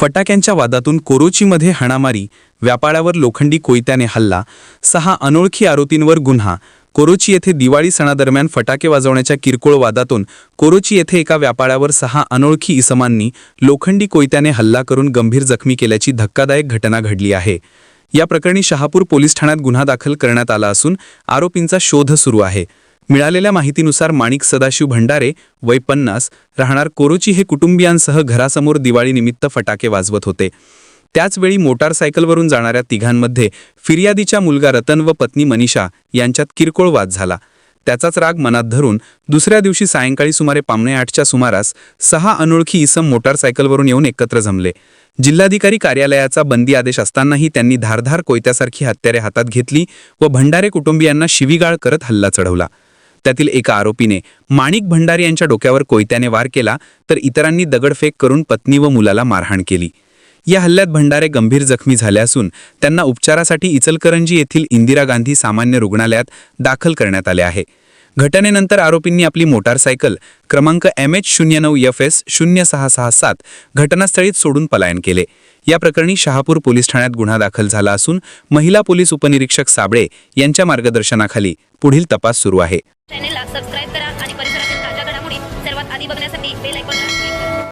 फटाक्यांच्या वादातून कोरोचीमध्ये हाणामारी व्यापाऱ्यावर लोखंडी कोयत्याने हल्ला सहा अनोळखी आरोपींवर गुन्हा. कोरोची येथे दिवाळी सणादरम्यान फटाके वाजवण्याच्या किरकोळ वादातून कोरोची येथे एका व्यापाऱ्यावर सहा अनोळखी इसमांनी लोखंडी कोयत्याने हल्ला करून गंभीर जखमी केल्याची धक्कादायक घटना घडली आहे. या प्रकरणी शहापूर पोलीस ठाण्यात गुन्हा दाखल करण्यात आला असून आरोपींचा शोध सुरू आहे. मिळालेल्या माहितीनुसार माणिक सदाशिव भंडारे वय पन्नास राहणार कोरोची हे कुटुंबियांसह घरासमोर दिवाळीनिमित्त फटाके वाजवत होते. त्याचवेळी मोटारसायकलवरून जाणाऱ्या तिघांमध्ये फिर्यादीच्या मुलगा रतन व पत्नी मनीषा यांच्यात किरकोळ वाद झाला. त्याचाच राग मनात धरून दुसऱ्या दिवशी सायंकाळी सुमारे पावणे आठच्या सुमारास सहा अनोळखी इसम मोटारसायकलवरून येऊन एकत्र जमले. जिल्हाधिकारी कार्यालयाचा बंदी आदेश असतानाही त्यांनी धारधार कोयत्यासारखी हत्यारे हातात घेतली व भंडारे कुटुंबियांना शिवीगाळ करत हल्ला चढवला. त्यातील एका आरोपीने माणिक भंडारी यांच्या डोक्यावर कोयत्याने वार केला तर इतरांनी दगडफेक करून पत्नी व मुलाला मारहाण केली. या हल्ल्यात भंडारे गंभीर जखमी झाले असून त्यांना उपचारासाठी इचलकरंजी येथील इंदिरा गांधी सामान्य रुग्णालयात दाखल करण्यात आले आहे. घटनेनंतर आरोपींनी आपली मोटारसायकल क्रमांक एम एच शून्य नऊ एफ एस शून्य सहा सहा सात घटनास्थळीत सोडून पलायन केले. या प्रकरणी शहापूर पोलीस ठाण्यात गुन्हा दाखल झाला असून महिला पोलीस उपनिरीक्षक साबळे यांच्या मार्गदर्शनाखाली पुढील तपास सुरू आहे. di ba na sa big bill, like,